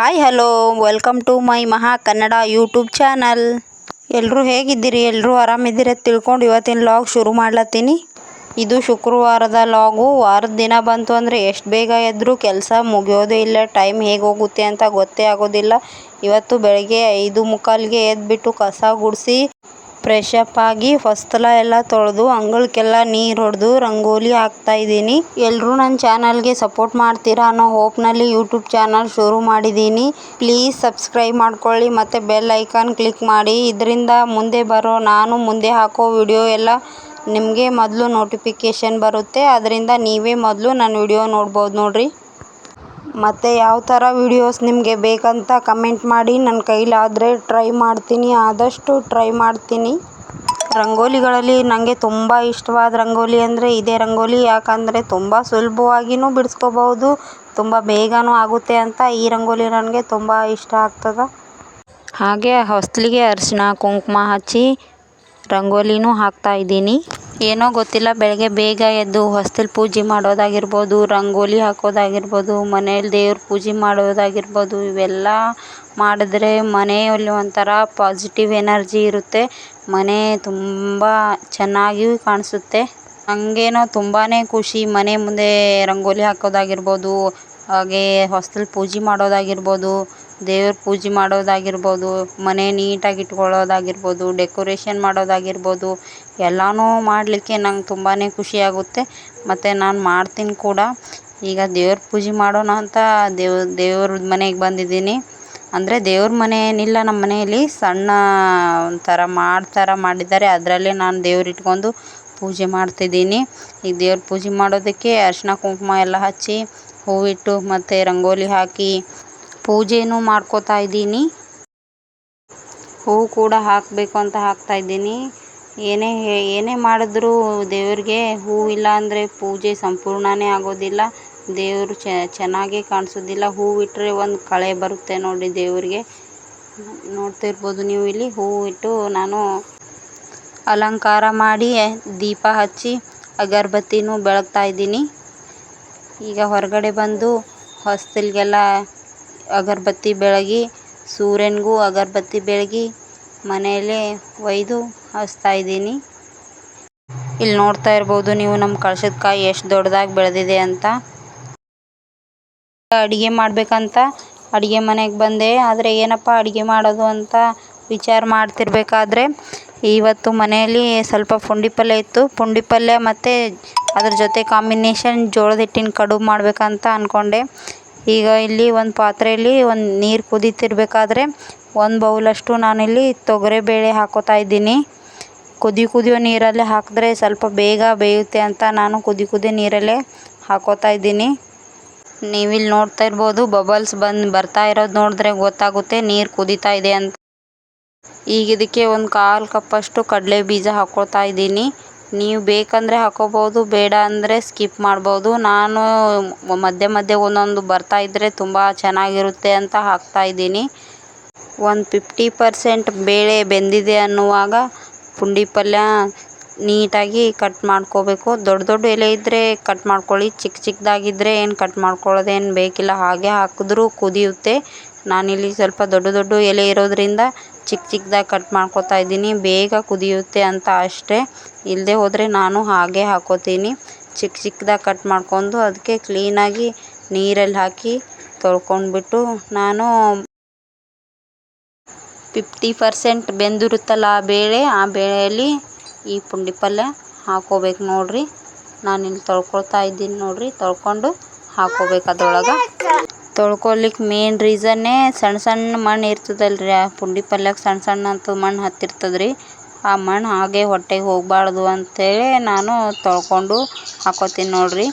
Hi hello welcome to my Maha Kannada YouTube channel ಎಲ್ಲರೂ ಹೇಗಿದ್ದೀರಿ? ಎಲ್ಲರೂ ಆರಾಮಿದ್ದೀರಿ? ತಿಳ್ಕೊಂಡು ಇವತ್ತಿನ ಲಾಗ್ ಶುರು ಮಾಡ್ಲತ್ತೀನಿ. ಇದು ಶುಕ್ರವಾರದ ಲಾಗು ವಾರದ ದಿನ ಬಂತು ಅಂದರೆ ಎಷ್ಟು ಬೇಗ ಎದ್ದರೂ ಕೆಲಸ ಮುಗಿಯೋದೇ ಇಲ್ಲ. ಟೈಮ್ ಹೇಗೆ ಹೋಗುತ್ತೆ ಅಂತ ಗೊತ್ತೇ ಆಗೋದಿಲ್ಲ. ಇವತ್ತು ಬೆಳಗ್ಗೆ ಐದು ಮುಕ್ಕಾಲಿಗೆ ಎದ್ದುಬಿಟ್ಟು ಕಸ ಗುಡಿಸಿ ಫ್ರೆಶ್ ಅಪ್ ಆಗಿ ಹೊಸ್ತಲ ಎಲ್ಲ ತೊಳೆದು ಅಂಗಳಕ್ಕೆಲ್ಲ ನೀರು ಹೊಡೆದು ರಂಗೋಲಿ ಹಾಕ್ತಾ ಇದ್ದೀನಿ. ಎಲ್ಲರೂ ನನ್ನ ಚಾನಲ್ಗೆ ಸಪೋರ್ಟ್ ಮಾಡ್ತೀರಾ ಅನ್ನೋ ಹೋಪ್ನಲ್ಲಿ ಯೂಟ್ಯೂಬ್ ಚಾನಲ್ ಶುರು ಮಾಡಿದ್ದೀನಿ. ಪ್ಲೀಸ್ ಸಬ್ಸ್ಕ್ರೈಬ್ ಮಾಡ್ಕೊಳ್ಳಿ ಮತ್ತು ಬೆಲ್ ಐಕಾನ್ ಕ್ಲಿಕ್ ಮಾಡಿ. ಇದರಿಂದ ಮುಂದೆ ಬರೋ ನಾನು ಮುಂದೆ ಹಾಕೋ ವಿಡಿಯೋ ಎಲ್ಲ ನಿಮಗೆ ಮೊದಲು ನೋಟಿಫಿಕೇಷನ್ ಬರುತ್ತೆ. ಅದರಿಂದ ನೀವೇ ಮೊದಲು ನನ್ನ ವಿಡಿಯೋ ನೋಡ್ಬೋದು ನೋಡಿರಿ. ಮತ್ತು ಯಾವ ಥರ ವೀಡಿಯೋಸ್ ನಿಮಗೆ ಬೇಕಂತ ಕಮೆಂಟ್ ಮಾಡಿ. ನನ್ನ ಕೈಲಾದರೆ ಟ್ರೈ ಮಾಡ್ತೀನಿ. ಆದಷ್ಟು ಟ್ರೈ ಮಾಡ್ತೀನಿ. ರಂಗೋಲಿಗಳಲ್ಲಿ ನನಗೆ ತುಂಬ ಇಷ್ಟವಾದ ರಂಗೋಲಿ ಅಂದರೆ ಇದೇ ರಂಗೋಲಿ. ಯಾಕಂದರೆ ತುಂಬ ಸುಲಭವಾಗಿಯೂ ಬಿಡಿಸ್ಕೋಬಹುದು, ತುಂಬ ಬೇಗನೂ ಆಗುತ್ತೆ ಅಂತ ಈ ರಂಗೋಲಿ ನನಗೆ ತುಂಬ ಇಷ್ಟ ಆಗ್ತದೆ. ಹಾಗೆ ಹೊಸ್ಲಿಗೆ ಅರಿಶಿನ ಕುಂಕುಮ ಹಚ್ಚಿ ರಂಗೋಲಿನೂ ಹಾಕ್ತಾ ಇದ್ದೀನಿ. ಏನೋ ಗೊತ್ತಿಲ್ಲ, ಬೆಳಗ್ಗೆ ಬೇಗ ಎದ್ದು ಹೊಸ್ತಿಲು ಪೂಜೆ ಮಾಡೋದಾಗಿರ್ಬೋದು, ರಂಗೋಲಿ ಹಾಕೋದಾಗಿರ್ಬೋದು, ಮನೇಲಿ ದೇವ್ರ ಪೂಜೆ ಮಾಡೋದಾಗಿರ್ಬೋದು, ಇವೆಲ್ಲ ಮಾಡಿದ್ರೆ ಮನೆಯಲ್ಲಿ ಒಂಥರ ಪಾಸಿಟಿವ್ ಎನರ್ಜಿ ಇರುತ್ತೆ. ಮನೆ ತುಂಬ ಚೆನ್ನಾಗಿ ಕಾಣಿಸುತ್ತೆ. ನನಗೇನೋ ತುಂಬಾ ಖುಷಿ, ಮನೆ ಮುಂದೆ ರಂಗೋಲಿ ಹಾಕೋದಾಗಿರ್ಬೋದು, ಹಾಗೆ ಹೊಸ್ತಿಲು ಪೂಜೆ ಮಾಡೋದಾಗಿರ್ಬೋದು ದೇವ್ರ ಪೂಜೆ ಮಾಡೋದಾಗಿರ್ಬೋದು, ಮನೆ ನೀಟಾಗಿ ಇಟ್ಕೊಳ್ಳೋದಾಗಿರ್ಬೋದು, ಡೆಕೋರೇಷನ್ ಮಾಡೋದಾಗಿರ್ಬೋದು, ಎಲ್ಲನೂ ಮಾಡಲಿಕ್ಕೆ ನಂಗೆ ತುಂಬಾ ಖುಷಿಯಾಗುತ್ತೆ ಮತ್ತು ನಾನು ಮಾಡ್ತೀನಿ ಕೂಡ. ಈಗ ದೇವ್ರ ಪೂಜೆ ಮಾಡೋಣ ಅಂತ ದೇವ, ದೇವ್ರ ಮನೆಗೆ ಬಂದಿದ್ದೀನಿ. ಅಂದರೆ ದೇವ್ರ ಮನೆ ಏನಿಲ್ಲ ನಮ್ಮ ಮನೆಯಲ್ಲಿ ಸಣ್ಣ ಒಂಥರ ಮಾಡ್ ಮಾಡಿದ್ದಾರೆ. ಅದರಲ್ಲೇ ನಾನು ದೇವ್ರು ಇಟ್ಕೊಂಡು ಪೂಜೆ ಮಾಡ್ತಿದ್ದೀನಿ. ಈಗ ದೇವ್ರ ಪೂಜೆ ಮಾಡೋದಕ್ಕೆ ಅರಿಶಿನ ಕುಂಕುಮ ಎಲ್ಲ ಹಚ್ಚಿ ಹೂವಿಟ್ಟು ಮತ್ತು ರಂಗೋಲಿ ಹಾಕಿ ಪೂಜೆನೂ ಮಾಡ್ಕೋತಾ ಇದ್ದೀನಿ. ಹೂವು ಕೂಡ ಹಾಕಬೇಕು ಅಂತ ಹಾಕ್ತಾ ಇದ್ದೀನಿ. ಏನೇ ಏನೇ ಮಾಡಿದ್ರೂ ದೇವ್ರಿಗೆ ಹೂವಿಲ್ಲ ಅಂದರೆ ಪೂಜೆ ಸಂಪೂರ್ಣನೇ ಆಗೋದಿಲ್ಲ. ದೇವರು ಚೆನ್ನಾಗೇ ಕಾಣಿಸೋದಿಲ್ಲ. ಹೂವು ಇಟ್ಟರೆ ಒಂದು ಕಳೆ ಬರುತ್ತೆ ನೋಡಿ ದೇವರಿಗೆ. ನೋಡ್ತಿರ್ಬೋದು ನೀವು ಇಲ್ಲಿ. ಹೂವು ಇಟ್ಟು ನಾನು ಅಲಂಕಾರ ಮಾಡಿ, ದೀಪ ಹಚ್ಚಿ, ಅಗರಬತ್ತಿನೂ ಬೆಳಗ್ತಾ ಇದ್ದೀನಿ. ಈಗ ಹೊರಗಡೆ ಬಂದು ಹೊಸ್ತಿಲಿಗೆಲ್ಲ ಅಗರಬತ್ತಿ ಬೆಳಗಿ, ಸೂರ್ಯನಿಗೂ ಅಗರಬತ್ತಿ ಬೆಳಗಿ ಮನೆಯಲ್ಲೇ ಒಯ್ದು ಹಚ್ತಾ ಇದ್ದೀನಿ. ಇಲ್ಲಿ ನೋಡ್ತಾ ಇರ್ಬೋದು, ನೀವು ನಮ್ಮ ಕಳ್ಸದ ಕಾಯಿ ಎಷ್ಟು ದೊಡ್ಡದಾಗಿ ಬೆಳೆದಿದೆ ಅಂತ. ಅಡುಗೆ ಮಾಡಬೇಕಂತ ಅಡುಗೆ ಮನೆಗೆ ಬಂದೆ. ಆದರೆ ಏನಪ್ಪ ಅಡುಗೆ ಮಾಡೋದು ಅಂತ ವಿಚಾರ ಮಾಡ್ತಿರ್ಬೇಕಾದ್ರೆ, ಇವತ್ತು ಮನೆಯಲ್ಲಿ ಸ್ವಲ್ಪ ಪುಂಡಿ ಪಲ್ಯ ಇತ್ತು. ಪುಂಡಿ ಪಲ್ಯ ಮತ್ತು ಅದ್ರ ಜೊತೆ ಕಾಂಬಿನೇಷನ್ ಜೋಳದ ಹಿಟ್ಟಿನ ಕಡುಬು ಮಾಡಬೇಕಂತ ಅಂದ್ಕೊಂಡೆ ಈಗ ಇಲ್ಲಿ ಒಂದು ಪಾತ್ರೆಯಲ್ಲಿ ಒಂದು ನೀರು ಕುದೀತಿರ್ಬೇಕಾದ್ರೆ ಒಂದು ಬೌಲಷ್ಟು ನಾನಿಲ್ಲಿ ತೊಗರಿಬೇಳೆ ಹಾಕೋತಾ ಇದ್ದೀನಿ. ಕುದಿ ಕುದಿಯೋ ನೀರಲ್ಲೇ ಹಾಕಿದ್ರೆ ಸ್ವಲ್ಪ ಬೇಗ ಬೇಯುತ್ತೆ ಅಂತ ನಾನು ಕುದಿ ಕುದಿ ನೀರಲ್ಲೇ ಹಾಕೋತಾ ಇದ್ದೀನಿ. ನೀವಿಲ್ಲಿ ನೋಡ್ತಾ ಇರ್ಬೋದು, ಬಬಲ್ಸ್ ಬಂದು ಬರ್ತಾ ಇರೋದು ನೋಡಿದ್ರೆ ಗೊತ್ತಾಗುತ್ತೆ ನೀರು ಕುದೀತಾ ಇದೆ ಅಂತ. ಈಗ ಇದಕ್ಕೆ ಒಂದು ಕಾಲು ಕಪ್ಪಷ್ಟು ಕಡಲೆ ಬೀಜ ಹಾಕ್ಕೊಳ್ತಾ ಇದ್ದೀನಿ. ನೀವು ಬೇಕಂದರೆ ಹಾಕೋಬೋದು, ಬೇಡ ಅಂದರೆ ಸ್ಕಿಪ್ ಮಾಡ್ಬೋದು. ನಾನು ಮಧ್ಯೆ ಮಧ್ಯೆ ಒಂದೊಂದು ಬರ್ತಾ ಇದ್ದರೆ ತುಂಬ ಚೆನ್ನಾಗಿರುತ್ತೆ ಅಂತ ಹಾಕ್ತಾ ಇದ್ದೀನಿ. ಒಂದು ಫಿಫ್ಟಿ ಪರ್ಸೆಂಟ್ ಬೇಳೆ ಬೆಂದಿದೆ ಅನ್ನುವಾಗ ಪುಂಡಿ ಪಲ್ಯ ನೀಟಾಗಿ ಕಟ್ ಮಾಡ್ಕೋಬೇಕು. ದೊಡ್ಡ ದೊಡ್ಡ ಎಲೆ ಇದ್ದರೆ ಕಟ್ ಮಾಡ್ಕೊಳ್ಳಿ ಚಿಕ್ಕ ಚಿಕ್ಕದಾಗಿದ್ದರೆ ಏನು ಕಟ್ ಮಾಡ್ಕೊಳ್ಳೋದೇನು ಬೇಕಿಲ್ಲ, ಹಾಗೆ ಹಾಕಿದ್ರೂ ಕುದಿಯುತ್ತೆ. ನಾನಿಲ್ಲಿ ಸ್ವಲ್ಪ ದೊಡ್ಡ ದೊಡ್ಡ ಎಲೆ ಇರೋದರಿಂದ ಚಿಕ್ಕ ಚಿಕ್ಕದಾಗಿ ಕಟ್ ಮಾಡ್ಕೊತಾ ಇದ್ದೀನಿ. ಬೇಗ ಕುದಿಯುತ್ತೆ ಅಂತ ಅಷ್ಟೇ. ಇಲ್ಲದೆ ಹೋದರೆ ನಾನು ಹಾಗೆ ಹಾಕೋತೀನಿ. ಚಿಕ್ಕ ಚಿಕ್ಕದಾಗಿ ಕಟ್ ಮಾಡ್ಕೊಂಡು ಅದಕ್ಕೆ ಕ್ಲೀನಾಗಿ ನೀರಲ್ಲಿ ಹಾಕಿ ತೊಳ್ಕೊಂಡ್ಬಿಟ್ಟು ನಾನು ಫಿಫ್ಟಿ ಪರ್ಸೆಂಟ್ ಬೆಂದಿರುತ್ತಲ್ಲ ಆ ಬೇಳೆ, ಆ ಬೇಳೆಯಲ್ಲಿ ಈ ಪುಂಡಿ ಪಲ್ಯ ಹಾಕೋಬೇಕು ನೋಡಿರಿ. ನಾನಿಲ್ಲಿ ತೊಳ್ಕೊಳ್ತಾ ಇದ್ದೀನಿ ನೋಡಿರಿ. ತೊಳ್ಕೊಂಡು ಹಾಕೋಬೇಕು ಅದ್ರೊಳಗೆ. ತೊಳ್ಕೊಲಿಕ್ಕೆ ಮೇನ್ ರೀಸನ್ನೇ ಸಣ್ಣ ಸಣ್ಣ ಮಣ್ಣು ಇರ್ತದಲ್ರಿ. ಆ ಪುಂಡಿ ಪಲ್ಯಕ್ಕೆ ಸಣ್ಣ ಸಣ್ಣ ಅಂತ ಮಣ್ಣು ಹತ್ತಿರ್ತದೆ ರೀ ಆ ಮಣ್ಣು ಹಾಗೆ ಹೊಟ್ಟೆಗೆ ಹೋಗಬಾರ್ದು ಅಂಥೇಳಿ ನಾನು ತೊಳ್ಕೊಂಡು ಹಾಕೋತೀನಿ ನೋಡಿರಿ.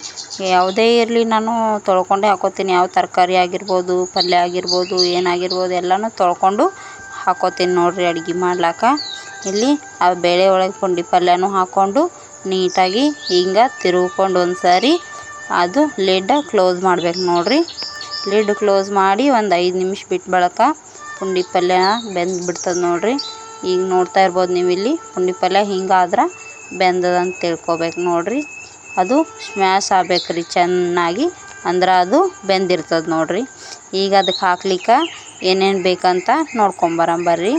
ಯಾವುದೇ ಇರಲಿ ನಾನು ತೊಳ್ಕೊಂಡೇ ಹಾಕೋತೀನಿ. ಯಾವ ತರಕಾರಿ ಆಗಿರ್ಬೋದು, ಪಲ್ಯ ಆಗಿರ್ಬೋದು ಏನಾಗಿರ್ಬೋದು ಎಲ್ಲನೂ ತೊಳ್ಕೊಂಡು ಹಾಕೋತೀನಿ ನೋಡಿರಿ ಅಡುಗೆ ಮಾಡ್ಲಾಕ. ಇಲ್ಲಿ ಆ ಬೇಳೆ ಒಳಗೆ ಪುಂಡಿ ಪಲ್ಯನೂ ಹಾಕ್ಕೊಂಡು ನೀಟಾಗಿ ಹಿಂಗೆ ತಿರುಗ್ಕೊಂಡು ಒಂದು ಸಾರಿ ಅದು ಲಿಡ್ಡ ಕ್ಲೋಸ್ ಮಾಡ್ಬೇಕು ನೋಡಿರಿ. ಲಿಡ್ ಕ್ಲೋಸ್ ಮಾಡಿ ಒಂದು ಐದು ನಿಮಿಷ ಬಿಟ್ಟು ಬಳಕ ಪುಂಡಿ ಪಲ್ಯ ಬೆಂದು ಬಿಡ್ತದೆ ನೋಡಿರಿ. ಈಗ ನೋಡ್ತಾ ಇರ್ಬೋದು ನೀವು ಇಲ್ಲಿ, ಪುಂಡಿ ಪಲ್ಯ ಹಿಂಗಾದ್ರೆ ಬೆಂದದ ಅಂತ ತಿಳ್ಕೊಬೇಕು ನೋಡಿರಿ. ಅದು ಸ್ಮ್ಯಾಶ್ ಆಗ್ಬೇಕು ರೀ ಚೆನ್ನಾಗಿ, ಅಂದ್ರೆ ಅದು ಬೆಂದಿರ್ತದೆ ನೋಡಿರಿ. ಈಗ ಅದಕ್ಕೆ ಹಾಕ್ಲಿಕ್ಕೆ ಏನೇನು ಬೇಕಂತ ನೋಡ್ಕೊಂಬರಂಬರ್ರಿ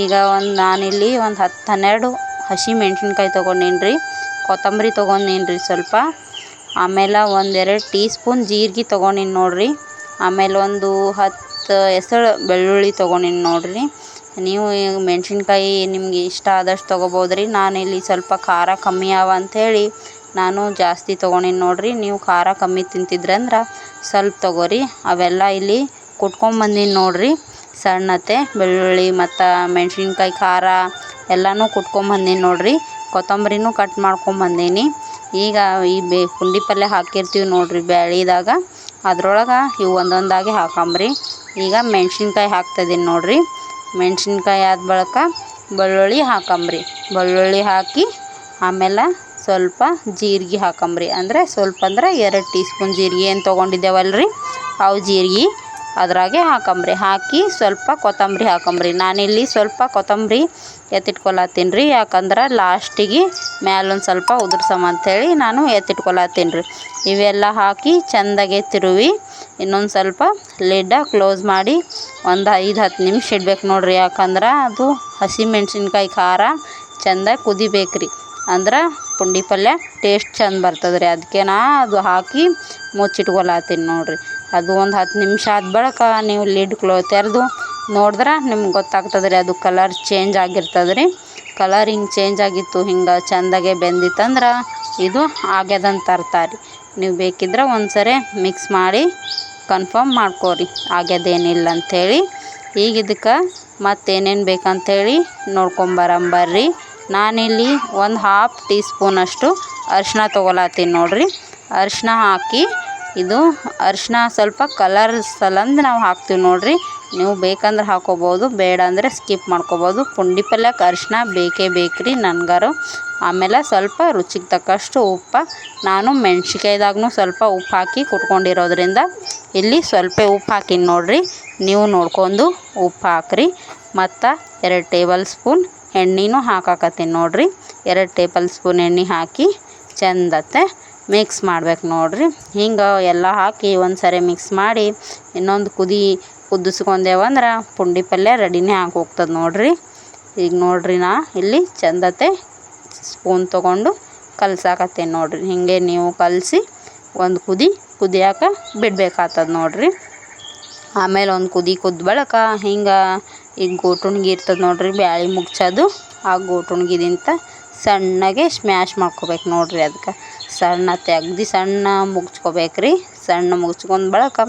ಈಗ ಒಂದು ನಾನಿಲ್ಲಿ ಒಂದು ಹತ್ತು ಹನ್ನೆರಡು ಹಸಿ ಮೆಣಸಿನ್ಕಾಯಿ ತೊಗೊಂಡೇನ್ರಿ, ಕೊತ್ತಂಬರಿ ತೊಗೊಂಡೇನ್ರಿ ಸ್ವಲ್ಪ. ಆಮೇಲೆ ಒಂದೆರಡು ಟೀ ಸ್ಪೂನ್ ಜೀರಿಗೆ ತೊಗೊಂಡೀನಿ ನೋಡಿರಿ. ಆಮೇಲೆ ಒಂದು ಹತ್ತು ಎಸಳು ಬೆಳ್ಳುಳ್ಳಿ ತೊಗೊಂಡೀನಿ ನೋಡಿರಿ. ನೀವು ಮೆಣ್ಸಿನ್ಕಾಯಿ ನಿಮಗೆ ಇಷ್ಟ ಆದಷ್ಟು ತೊಗೋಬೋದು ರೀ ನಾನಿಲ್ಲಿ ಸ್ವಲ್ಪ ಖಾರ ಕಮ್ಮಿ ಅವ ಅಂಥೇಳಿ ನಾನು ಜಾಸ್ತಿ ತೊಗೊಂಡೀನಿ ನೋಡಿರಿ. ನೀವು ಖಾರ ಕಮ್ಮಿ ತಿಂತಿದ್ರಂದ್ರೆ ಸ್ವಲ್ಪ ತೊಗೋರಿ. ಅವೆಲ್ಲ ಇಲ್ಲಿ ಕುಟ್ಕೊಂಬಂದೀನಿ ನೋಡಿರಿ. ಸಣ್ಣತೆ ಬೆಳ್ಳುಳ್ಳಿ ಮತ್ತು ಮೆಣ್ಸಿನ್ಕಾಯಿ ಖಾರ ಎಲ್ಲನೂ ಕುಟ್ಕೊಂಬಂದೀನಿ ನೋಡಿರಿ. ಕೊತ್ತಂಬರಿನೂ ಕಟ್ ಮಾಡ್ಕೊಂಬಂದೀನಿ ಈಗ ಈ ಬೇ ಪುಂಡಿ ಪಲ್ಯ ಹಾಕಿರ್ತೀವಿ ನೋಡಿರಿ ಬ್ಯಾಳಿದಾಗ. ಅದ್ರೊಳಗೆ ಇವು ಒಂದೊಂದಾಗಿ ಹಾಕಂಬ್ರಿ. ಈಗ ಮೆಣ್ಸಿನ್ಕಾಯಿ ಹಾಕ್ತಿದೀನಿ ನೋಡಿರಿ. ಮೆಣ್ಸಿನ್ಕಾಯಿ ಆದ ಬಳಿಕ ಬೆಳ್ಳುಳ್ಳಿ ಹಾಕಂಬ್ರಿ. ಬೆಳ್ಳುಳ್ಳಿ ಹಾಕಿ ಆಮೇಲೆ ಸ್ವಲ್ಪ ಜೀರಿಗೆ ಹಾಕಂಬ್ರಿ. ಅಂದರೆ ಸ್ವಲ್ಪ ಅಂದ್ರೆ ಎರಡು ಟೀ ಸ್ಪೂನ್ ಜೀರಿಗೆ ಏನು ತೊಗೊಂಡಿದ್ದೇವಲ್ರಿ? ಅವು ಜೀರಿಗೆ. ಅದ್ರಾಗೆ ಹಾಕಂಬ್ರಿ. ಹಾಕಿ ಸ್ವಲ್ಪ ಕೊತ್ತಂಬರಿ ಹಾಕಂಬ್ರಿ. ನಾನಿಲ್ಲಿ ಸ್ವಲ್ಪ ಕೊತ್ತಂಬರಿ ಎತ್ತಿಟ್ಕೊಳತ್ತೀನಿ ರೀ ಯಾಕಂದ್ರೆ ಲಾಸ್ಟಿಗೆ ಮ್ಯಾಲೊಂದು ಸ್ವಲ್ಪ ಉದುರ್ಸಮ ಅಂಥೇಳಿ ನಾನು ಎತ್ತಿಟ್ಕೊಳತ್ತೀನಿ ರೀ ಇವೆಲ್ಲ ಹಾಕಿ ಚೆಂದಾಗೆ ತಿರುವಿ ಇನ್ನೊಂದು ಸ್ವಲ್ಪ ಲಿಡ್ಡ ಕ್ಲೋಸ್ ಮಾಡಿ ಒಂದು ಐದು ಹತ್ತು ನಿಮಿಷ ಇಡ್ಬೇಕು ನೋಡಿರಿ. ಯಾಕಂದ್ರೆ ಅದು ಹಸಿಮೆಣ್ಸಿನ್ಕಾಯಿ ಖಾರ ಚೆಂದಾಗಿ ಕುದಿಬೇಕು ರೀ ಅಂದ್ರೆ ಪುಂಡಿ ಪಲ್ಯ ಟೇಸ್ಟ್ ಚೆಂದ ಬರ್ತದೆ ರೀ ಅದಕ್ಕೆ ನಾ ಅದು ಹಾಕಿ ಮುಚ್ಚಿಟ್ಕೊಳತ್ತೀನಿ ನೋಡಿರಿ. ಅದು ಒಂದು ಹತ್ತು ನಿಮಿಷ ಆದ ಬಳಿಕ ನೀವು ಲಿಡ್ ಕ್ಲೋ ತೆರೆದು ನೋಡಿದ್ರೆ ನಿಮ್ಗೆ ಗೊತ್ತಾಗ್ತದೆ ರೀ ಅದು ಕಲರ್ ಚೇಂಜ್ ಆಗಿರ್ತದೆ ರೀ ಕಲರ್ ಹಿಂಗೆ ಚೇಂಜ್ ಆಗಿತ್ತು, ಹಿಂಗೆ ಚೆಂದಾಗೆ ಬೆಂದಿತ್ತಂದ್ರೆ ಇದು ಆಗ್ಯದಂತ ಅರ್ಥ ರೀ. ನೀವು ಬೇಕಿದ್ರೆ ಒಂದು ಸರಿ ಮಿಕ್ಸ್ ಮಾಡಿ ಕನ್ಫರ್ಮ್ ಮಾಡ್ಕೊರಿ, ಆಗ್ಯದೇನಿಲ್ಲ ಅಂಥೇಳಿ ಈಗ ಇದಕ್ಕೆ ಮತ್ತೇನೇನು ಬೇಕಂಥೇಳಿ ನೋಡ್ಕೊಂಬರಂಬರ್ರಿ ನಾನಿಲ್ಲಿ ಒಂದು ಹಾಫ್ ಟೀ ಸ್ಪೂನಷ್ಟು ಅರಿಶಿನ ತೊಗೊಳತ್ತೀನಿ ನೋಡಿರಿ. ಅರಿಶಿನ ಹಾಕಿ ಇದು ಅರಿಶಿನ ಸ್ವಲ್ಪ ಕಲರ್ ಸಲಂದ ನಾವು ಹಾಕ್ತೀವಿ ನೋಡಿರಿ. ನೀವು ಬೇಕಂದ್ರೆ ಹಾಕೋಬೋದು, ಬೇಡ ಅಂದರೆ ಸ್ಕಿಪ್ ಮಾಡ್ಕೋಬೋದು. ಪುಂಡಿ ಪಲ್ಯಕ್ಕೆ ಅರಿಶಿನ ಬೇಕೇ ಬೇಕು ರೀ ನನ್ಗಾರು. ಆಮೇಲೆ ಸ್ವಲ್ಪ ರುಚಿಗೆ ತಕ್ಕಷ್ಟು ಉಪ್ಪು. ನಾನು ಮೆಣ್ಸಿನ್ಕಾಯ್ದಾಗೂ ಸ್ವಲ್ಪ ಉಪ್ಪು ಹಾಕಿ ಕುಟ್ಕೊಂಡಿರೋದ್ರಿಂದ ಇಲ್ಲಿ ಸ್ವಲ್ಪ ಉಪ್ಪು ಹಾಕೀನಿ ನೋಡಿರಿ. ನೀವು ನೋಡ್ಕೊಂಡು ಉಪ್ಪು ಹಾಕ್ರಿ. ಮತ್ತು ಎರಡು ಟೇಬಲ್ ಸ್ಪೂನ್ ಎಣ್ಣೆನೂ ಹಾಕಾಕತ್ತೀನಿ ನೋಡಿರಿ. ಎರಡು ಟೇಬಲ್ ಸ್ಪೂನ್ ಎಣ್ಣೆ ಹಾಕಿ ಚೆಂದತ್ತೆ ಮಿಕ್ಸ್ ಮಾಡ್ಬೇಕು ನೋಡಿರಿ. ಹಿಂಗೆ ಎಲ್ಲ ಹಾಕಿ ಒಂದ್ಸರಿ ಮಿಕ್ಸ್ ಮಾಡಿ ಇನ್ನೊಂದು ಕುದಿ ಕುದಿಸ್ಕೊಂಡೇವಂದ್ರೆ ಪುಂಡಿ ಪಲ್ಯ ರೆಡಿನೇ ಆಗಿ ಹೋಗ್ತದೆ ನೋಡಿರಿ. ಈಗ ನೋಡ್ರಿ ನಾ ಇಲ್ಲಿ ಚಂದತೆ ಸ್ಪೂನ್ ತೊಗೊಂಡು ಕಲ್ಸಾಕತ್ತೇನೆ ನೋಡ್ರಿ. ಹಿಂಗೆ ನೀವು ಕಲಸಿ ಒಂದು ಕುದಿ ಕುದಿಯಾಕ ಬಿಡ್ಬೇಕಾಗ್ತದೆ ನೋಡ್ರಿ. ಆಮೇಲೆ ಒಂದು ಕುದಿ ಕುದ್ದ ಬಳಿಕ ಹಿಂಗೆ ಈಗ ಗೋಟುಣ್ಗಿ ಇರ್ತದೆ ನೋಡಿರಿ ಬ್ಯಾಳಿ ಮುಗ್ಚೋದು ಆ ಗೋಟುಣ್ಗಿದಿಂತ ಸಣ್ಣಗೆ ಸ್ಮ್ಯಾಶ್ ಮಾಡ್ಕೊಬೇಕು ನೋಡ್ರಿ ಅದಕ್ಕೆ ಸಣ್ಣ ತೆಗ್ದು ಸಣ್ಣ ಮುಗ್ಚ್ಕೊಬೇಕು ರೀ ಸಣ್ಣ ಮುಗ್ಚ್ಕೊಂಡ್ ಬಳಿಕ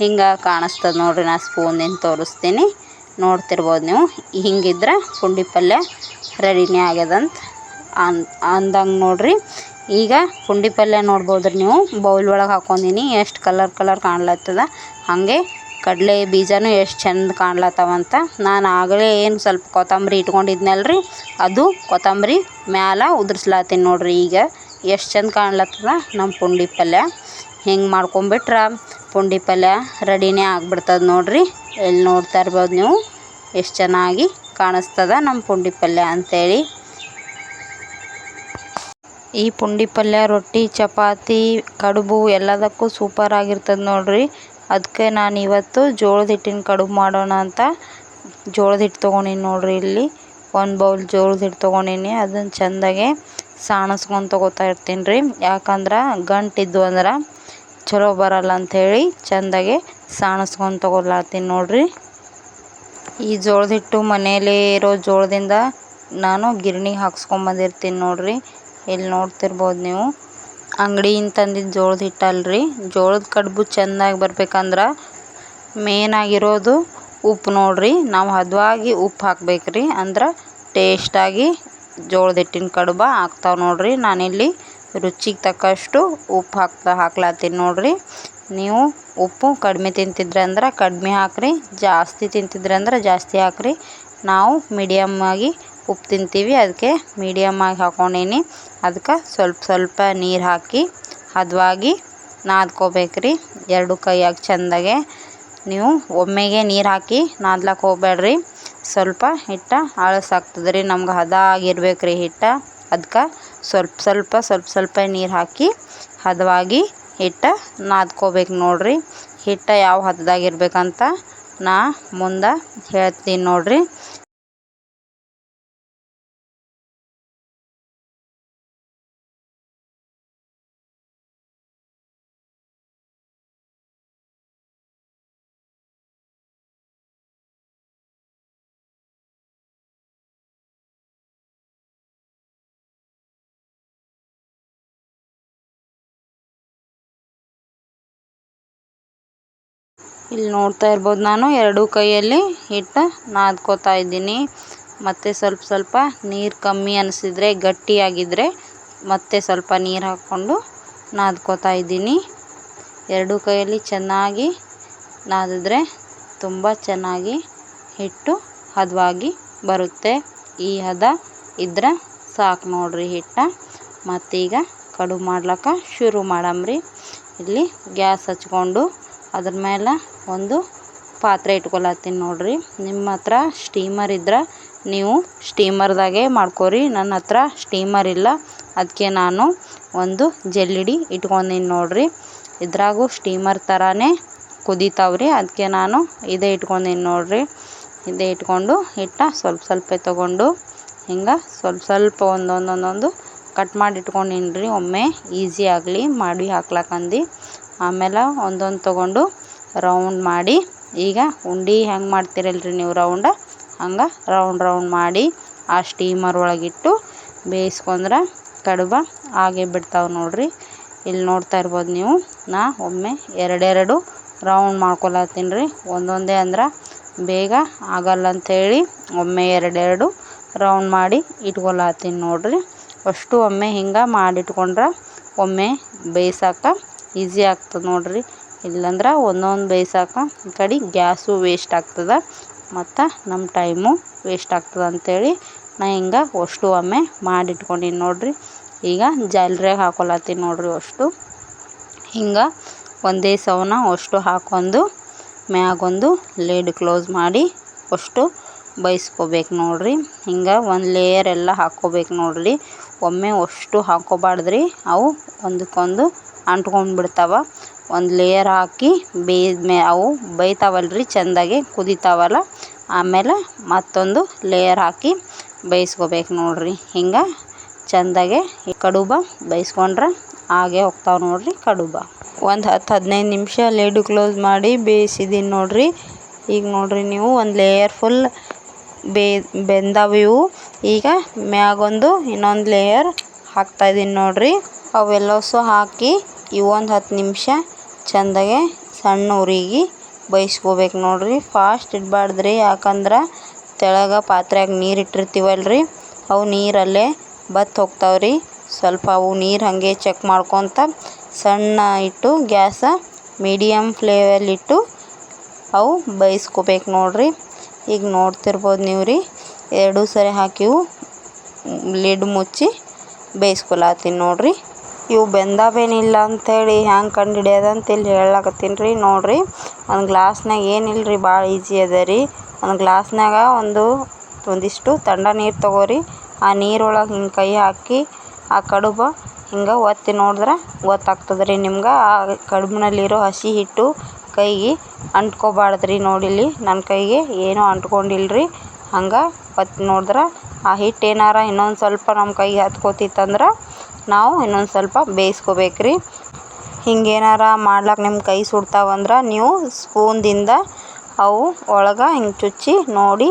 ಹಿಂಗೆ ಕಾಣಿಸ್ತದೆ ನೋಡಿರಿ ನಾ ಸ್ಪೂನಿಂದ ತೋರಿಸ್ತೀನಿ. ನೋಡ್ತಿರ್ಬೋದು ನೀವು. ಹಿಂಗಿದ್ರೆ ಪುಂಡಿ ಪಲ್ಯ ರೆಡಿನೇ ಆಗ್ಯದಂತ ಅನ್ ಅಂದಂಗೆ ನೋಡಿರಿ. ಈಗ ಪುಂಡಿ ಪಲ್ಯ ನೋಡ್ಬೋದ್ರಿ ನೀವು. ಬೌಲ್ ಒಳಗೆ ಹಾಕೊಂಡೀನಿ. ಎಷ್ಟು ಕಲರ್ ಕಲರ್ ಕಾಣ್ಲತ್ತದ. ಹಾಗೆ ಕಡಲೆ ಬೀಜನೂ ಎಷ್ಟು ಚೆಂದ ಕಾಣ್ಲತ್ತವಂತ. ನಾನು ಆಗಲೇ ಏನು ಸ್ವಲ್ಪ ಕೊತ್ತಂಬರಿ ಇಟ್ಕೊಂಡಿದ್ನಲ್ರಿ. ಅದು ಕೊತ್ತಂಬರಿ ಮ್ಯಾಲ ಉದುರ್ಸ್ಲಾತೀನಿ ನೋಡಿರಿ ಈಗ. ಎಷ್ಟು ಚೆಂದ ಕಾಣ್ಲತ್ತದ ನಮ್ಮ ಪುಂಡಿ ಪಲ್ಯ. ಹಿಂಗೆ ಮಾಡ್ಕೊಂಬಿಟ್ರೆ ಪುಂಡಿ ಪಲ್ಯ ರೆಡಿನೇ ಆಗ್ಬಿಡ್ತದೆ ನೋಡಿರಿ. ಎಲ್ಲಿ ನೋಡ್ತಾ ಇರ್ಬೋದು ನೀವು ಎಷ್ಟು ಚೆನ್ನಾಗಿ ಕಾಣಿಸ್ತದ ನಮ್ಮ ಪುಂಡಿ ಪಲ್ಯ ಅಂಥೇಳಿ ಈ ಪುಂಡಿ ಪಲ್ಯ, ರೊಟ್ಟಿ, ಚಪಾತಿ, ಕಡುಬು ಎಲ್ಲದಕ್ಕೂ ಸೂಪರ್ ಆಗಿರ್ತದೆ ನೋಡಿರಿ. ಅದಕ್ಕೆ ನಾನು ಇವತ್ತು ಜೋಳದ ಹಿಟ್ಟಿನ ಕಡುಬು ಮಾಡೋಣ ಅಂತ ಜೋಳದ ಹಿಟ್ಟು ತೊಗೊಂಡೀನಿ ನೋಡಿರಿ ಇಲ್ಲಿ. ಒಂದು ಬೌಲ್ ಜೋಳದ ಹಿಟ್ಟು ತೊಗೊಂಡೀನಿ. ಅದನ್ನು ಚೆಂದಾಗೆ ಸಾಣಿಸ್ಕೊಂಡು ತೊಗೋತಾ ಇರ್ತೀನಿ ರೀ. ಯಾಕಂದ್ರೆ ಗಂಟಿದ್ದು ಅಂದ್ರೆ ಚಲೋ ಬರಲ್ಲ ಅಂಥೇಳಿ ಚೆಂದಾಗೆ ಸಾಣಿಸ್ಕೊಂಡು ತೊಗೊಳತ್ತೀನಿ ನೋಡಿರಿ. ಈ ಜೋಳದ ಹಿಟ್ಟು ಮನೇಲಿ ಇರೋ ಜೋಳದಿಂದ ನಾನು ಗಿರ್ಣಿ ಹಾಕ್ಸ್ಕೊಂಬಂದಿರ್ತೀನಿ ನೋಡಿರಿ. ಇಲ್ಲಿ ನೋಡ್ತಿರ್ಬೋದು ನೀವು. ಅಂಗಡಿಯಿಂದ ತಂದಿದ್ದು ಜೋಳದ ಹಿಟ್ಟು ಅಲ್ರಿ ಜೋಳದ ಕಡುಬು ಚೆಂದಾಗಿ ಬರ್ಬೇಕಂದ್ರೆ ಮೇನ್ ಆಗಿರೋದು ಉಪ್ಪು ನೋಡಿರಿ. ನಾವು ಹದವಾಗಿ ಉಪ್ಪು ಹಾಕ್ಬೇಕು ರೀ ಅಂದ್ರೆ ಟೇಸ್ಟಾಗಿ ಜೋಳದ ಹಿಟ್ಟಿನ ಕಡುಬು ಆಗ್ತಾವೆ ನೋಡಿರಿ. ನಾನಿಲ್ಲಿ ರುಚಿಗೆ ತಕ್ಕಷ್ಟು ಉಪ್ಪು ಹಾಕ್ತಾ ಹಾಕ್ಲತ್ತೀನಿ ನೋಡಿರಿ. ನೀವು ಉಪ್ಪು ಕಡಿಮೆ ತಿಂತಿದ್ರೆ ಅಂದ್ರೆ ಕಡಿಮೆ ಹಾಕಿರಿ. ಜಾಸ್ತಿ ತಿಂತಿದ್ರೆ ಅಂದ್ರೆ ಜಾಸ್ತಿ ಹಾಕಿರಿ. ನಾವು ಮೀಡಿಯಮ್ ಆಗಿ ಉಪ್ಪು ತಿಂತೀವಿ. ಅದಕ್ಕೆ ಮೀಡಿಯಮ್ ಆಗಿ ಹಾಕ್ಕೊಂಡೀನಿ ಅದಕ್ಕೆ ಸ್ವಲ್ಪ ಸ್ವಲ್ಪ ನೀರು ಹಾಕಿ ಹದವಾಗಿ ನಾದ್ಕೋಬೇಕ್ರಿ. ಎರಡು ಕೈಯಾಗಿ ಚೆಂದಾಗೆ ನೀವು ಒಮ್ಮೆಗೆ ನೀರು ಹಾಕಿ ನಾದ್ಲಕ್ಕೆ ಹೋಗ್ಬೇಡ್ರಿ ಸ್ವಲ್ಪ ಹಿಟ್ಟು ಆಳಸಾಗ್ತದೆ ರೀ. ನಮ್ಗೆ ಹದ ಆಗಿರ್ಬೇಕು ರೀ ಹಿಟ್ಟು. ಅದಕ್ಕೆ ಸ್ವಲ್ಪ ಸ್ವಲ್ಪ ಸ್ವಲ್ಪ ಸ್ವಲ್ಪ ನೀರು ಹಾಕಿ ಹದವಾಗಿ ಹಿಟ್ಟು ನಾದ್ಕೋಬೇಕು ನೋಡಿರಿ. ಹಿಟ್ಟು ಯಾವ ಹದದಾಗಿರ್ಬೇಕಂತ ನಾ ಮುಂದೆ ಹೇಳ್ತೀನಿ ನೋಡ್ರಿ. ಇಲ್ಲಿ ನೋಡ್ತಾ ಇರ್ಬೋದು ನಾನು. ಎರಡು ಕೈಯಲ್ಲಿ ಹಿಟ್ಟು ನಾದ್ಕೋತಾ ಇದ್ದೀನಿ. ಮತ್ತು ಸ್ವಲ್ಪ ಸ್ವಲ್ಪ ನೀರು ಕಮ್ಮಿ ಅನಿಸಿದ್ರೆ ಗಟ್ಟಿಯಾಗಿದ್ದರೆ ಮತ್ತೆ ಸ್ವಲ್ಪ ನೀರು ಹಾಕ್ಕೊಂಡು ನಾದ್ಕೋತಾ ಇದ್ದೀನಿ. ಎರಡು ಕೈಯಲ್ಲಿ ಚೆನ್ನಾಗಿ ನಾದಿದ್ರೆ ತುಂಬ ಚೆನ್ನಾಗಿ ಹಿಟ್ಟು ಹದವಾಗಿ ಬರುತ್ತೆ. ಈ ಹದ ಇದ್ರೆ ಸಾಕು ನೋಡ್ರಿ ಹಿಟ್ಟು. ಮತ್ತೀಗ ಕಡು ಮಾಡ್ಲಿಕ್ಕೆ ಶುರು ಮಾಡಮ್ರಿ. ಇಲ್ಲಿ ಗ್ಯಾಸ್ ಹಚ್ಕೊಂಡು ಅದ್ರ ಮೇಲೆ ಒಂದು ಪಾತ್ರೆ ಇಟ್ಕೊಳತ್ತೀನಿ ನೋಡಿರಿ. ನಿಮ್ಮ ಹತ್ರ ಸ್ಟೀಮರ್ ಇದ್ರೆ ನೀವು ಸ್ಟೀಮರ್ದಾಗೆ ಮಾಡ್ಕೊರಿ. ನನ್ನ ಹತ್ರ ಸ್ಟೀಮರ್ ಇಲ್ಲ. ಅದಕ್ಕೆ ನಾನು ಒಂದು ಜಲ್ಲಿಡಿ ಇಟ್ಕೊಂಡೀನಿ ನೋಡಿರಿ. ಇದ್ರಾಗೂ ಸ್ಟೀಮರ್ ಥರನೇ ಕುದೀತಾವ್ರಿ. ಅದಕ್ಕೆ ನಾನು ಇದೇ ಇಟ್ಕೊಂಡೀನಿ ನೋಡಿರಿ. ಇದೇ ಇಟ್ಕೊಂಡು ಹಿಟ್ಟು ಸ್ವಲ್ಪ ಸ್ವಲ್ಪ ತೊಗೊಂಡು ಹಿಂಗೆ ಸ್ವಲ್ಪ ಸ್ವಲ್ಪ ಒಂದೊಂದೊಂದೊಂದು ಕಟ್ ಮಾಡಿ ಇಟ್ಕೊಂಡಿನ್ರಿ. ಒಮ್ಮೆ ಈಸಿ ಆಗಲಿ, ಮಾಡಿ ಹಾಕ್ಲಕ್ಕಂದು ಆಮೇಲೆ ಒಂದೊಂದು ತೊಗೊಂಡು ರೌಂಡ್ ಮಾಡಿ, ಈಗ ಉಂಡೆ ಹೆಂಗೆ ಮಾಡ್ತೀರಲ್ರಿ ನೀವು ರೌಂಡ ಹಂಗೆ ರೌಂಡ್ ರೌಂಡ್ ಮಾಡಿ ಆ ಸ್ಟೀಮರ್ ಒಳಗಿಟ್ಟು ಬೇಯಿಸ್ಕೊಂಡ್ರೆ ಕಡುಬ ಆಗೇ ಬಿಡ್ತಾವೆ ನೋಡ್ರಿ. ಇಲ್ಲಿ ನೋಡ್ತಾ ಇರ್ಬೋದು ನೀವು, ನಾ ಒಮ್ಮೆ ಎರಡೆರಡು ರೌಂಡ್ ಮಾಡ್ಕೊಳತ್ತೀನಿ ರೀ ಒಂದೊಂದೇ ಅಂದ್ರೆ ಬೇಗ ಆಗಲ್ಲ ಅಂಥೇಳಿ ಒಮ್ಮೆ ಎರಡೆರಡು ರೌಂಡ್ ಮಾಡಿ ಇಟ್ಕೊಳತ್ತೀನಿ ನೋಡ್ರಿ. ಅಷ್ಟು ಒಮ್ಮೆ ಹಿಂಗೆ ಮಾಡಿಟ್ಕೊಂಡ್ರೆ ಒಮ್ಮೆ ಬೇಯ್ಸಕ್ಕೆ ಈಸಿ ಆಗ್ತದೆ ನೋಡ್ರಿ. ಇಲ್ಲಂದ್ರೆ ಒಂದೊಂದು ಬೈಸಾಕ ಕಡೆ ಗ್ಯಾಸು ವೇಸ್ಟ್ ಆಗ್ತದೆ, ಮತ್ತು ನಮ್ಮ ಟೈಮು ವೇಸ್ಟ್ ಆಗ್ತದೆ ಅಂಥೇಳಿ ನಾ ಹಿಂಗೆ ಅಷ್ಟು ಒಮ್ಮೆ ಮಾಡಿಟ್ಕೊಂಡೀನಿ ನೋಡ್ರಿ. ಈಗ ಜಾಲ್ರಿಯಾಗ ಹಾಕೊಳತ್ತೀನಿ ನೋಡ್ರಿ ಅಷ್ಟು. ಹಿಂಗೆ ಒಂದೇ ಸವನ ಅಷ್ಟು ಹಾಕೊಂಡು ಮ್ಯಾಗೊಂದು ಲೇಡ್ ಕ್ಲೋಸ್ ಮಾಡಿ ಅಷ್ಟು ಬೈಸ್ಕೊಬೇಕು ನೋಡ್ರಿ. ಹಿಂಗೆ ಒಂದು ಲೇಯರ್ ಎಲ್ಲ ಹಾಕ್ಕೋಬೇಕು ನೋಡ್ರಿ. ಒಮ್ಮೆ ಅಷ್ಟು ಹಾಕೋಬಾರ್ದ್ರಿ. ಅವು ಒಂದಕ್ಕೊಂದು ಅಂಟ್ಕೊಂಡು ಬಿಡ್ತಾವೆ. ಒಂದು ಲೇಯರ್ ಹಾಕಿ ಬೇಯ್ದ ಅವು ಬೇಯ್ತಾವಲ್ರಿ ಚೆಂದಾಗಿ ಕುದಿತಾವಲ್ಲ. ಆಮೇಲೆ ಮತ್ತೊಂದು ಲೇಯರ್ ಹಾಕಿ ಬೇಯಿಸ್ಕೋಬೇಕು ನೋಡ್ರಿ. ಹಿಂಗೆ ಚೆಂದಾಗೆ ಕಡುಬ ಬೇಯಿಸ್ಕೊಂಡ್ರೆ ಹಾಗೆ ಹೋಗ್ತಾವೆ ನೋಡ್ರಿ ಕಡುಬ. ಒಂದು ಹತ್ತು ಹದಿನೈದು ನಿಮಿಷ ಲೇಡು ಕ್ಲೋಸ್ ಮಾಡಿ ಬೇಯಿಸಿದ್ದೀನಿ ನೋಡ್ರಿ. ಈಗ ನೋಡ್ರಿ ನೀವು ಒಂದು ಲೇಯರ್ ಫುಲ್ ಬೇ ಬೆಂದಾವೆ ಇವು. ಈಗ ಮ್ಯಾಗೊಂದು ಇನ್ನೊಂದು ಲೇಯರ್ ಹಾಕ್ತಾಯಿದ್ದೀನಿ ನೋಡ್ರಿ. ಅವೆಲ್ಲಸು ಹಾಕಿ ಇವು ಒಂದು ಹತ್ತು ನಿಮಿಷ ಚೆಂದಾಗೆ ಸಣ್ಣ ಉರಿಗೆ ಬೇಯಿಸ್ಕೋಬೇಕು ನೋಡಿರಿ. ಫಾಸ್ಟ್ ಇಡಬಾರ್ದ್ರಿ, ಯಾಕಂದ್ರೆ ತೆಳಗೆ ಪಾತ್ರೆಗೆ ನೀರು ಇಟ್ಟಿರ್ತೀವಲ್ರಿ, ಅವು ನೀರಲ್ಲೇ ಬತ್ತಿ ಹೋಗ್ತಾವ್ರಿ. ಸ್ವಲ್ಪ ಅವು ನೀರು ಹಾಗೆ ಚೆಕ್ ಮಾಡ್ಕೊತ ಸಣ್ಣ ಇಟ್ಟು ಗ್ಯಾಸ ಮೀಡಿಯಮ್ ಫ್ಲೇಮಲ್ಲಿಟ್ಟು ಅವು ಬೇಯಿಸ್ಕೋಬೇಕು ನೋಡಿರಿ. ಈಗ ನೋಡ್ತಿರ್ಬೋದು ನೀವು ರೀ ಎರಡೂ ಸರಿ ಹಾಕಿವು ಲಿಡ್ ಮುಚ್ಚಿ ಬೇಯಿಸ್ಕೊಳತ್ತೀನಿ ನೋಡ್ರಿ. ಇವು ಬೆಂದಾವೇನಿಲ್ಲ ಅಂಥೇಳಿ ಹ್ಯಾಂಗೆ ಕಂಡು ಅಂತ ಇಲ್ಲಿ ಹೇಳಕತ್ತೀನಿ ರೀ. ನೋಡ್ರಿ, ಒಂದು ಗ್ಲಾಸ್ನಾಗ ಏನಿಲ್ಲ ರೀ ಭಾಳ ಈಜಿ ಅದ ರೀ. ಒಂದು ಗ್ಲಾಸ್ನಾಗ ಒಂದು, ಒಂದಿಷ್ಟು ತಂಡ ನೀರು ತಗೋರಿ. ಆ ನೀರೊಳಗೆ ಹಿಂಗೆ ಕೈ ಹಾಕಿ, ಆ ಕಡುಬು ಹಿಂಗೆ ಒತ್ತಿ ನೋಡಿದ್ರೆ ಗೊತ್ತಾಗ್ತದೆ ರೀ ನಿಮ್ಗೆ. ಆ ಕಡುಬಿನಲ್ಲಿರೋ ಹಸಿ ಹಿಟ್ಟು ಕೈಗೆ ಅಂಟ್ಕೋಬಾರ್ದು ರೀ ನೋಡಿಲ್ಲಿ. ನನ್ನ ಕೈಗೆ ಏನೂ ಅಂಟ್ಕೊಂಡಿಲ್ಲ ರೀ ಹಂಗೆ ಒತ್ತಿ ನೋಡಿದ್ರೆ ಆ ಹಿಟ್ಟು ಏನಾರ ಇನ್ನೊಂದು ಸ್ವಲ್ಪ ನಮ್ಮ ಕೈಗೆ ಹತ್ಕೋತಿತ್ತಂದ್ರೆ ನಾವು ಇನ್ನೊಂದು ಸ್ವಲ್ಪ ಬೇಯಿಸ್ಕೋಬೇಕು ರೀ ಹಿಂಗೇನಾರ ಮಾಡ್ಲಾಕ ನಿಮ್ಮ ಕೈ ಸುಡ್ತಾವಂದ್ರೆ ನೀವು ಸ್ಪೂನ್ದಿಂದ ಅವು ಒಳಗೆ ಹಿಂಗೆ ಚುಚ್ಚಿ ನೋಡಿ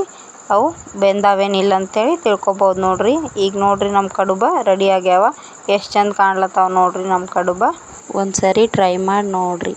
ಅವು ಬೆಂದಾವೇನಿಲ್ಲ ಅಂಥೇಳಿ ತಿಳ್ಕೊಬೋದು ನೋಡಿರಿ. ಈಗ ನೋಡಿರಿ ನಮ್ಮ ಕಡುಬ ರೆಡಿ ಆಗ್ಯಾವ. ಎಷ್ಟು ಚಂದ ಕಾಣ್ಲತ್ತಾವ ನೋಡಿರಿ ನಮ್ಮ ಕಡುಬ. ಒಂದು ಸರಿ ಟ್ರೈ ಮಾಡಿ ನೋಡ್ರಿ.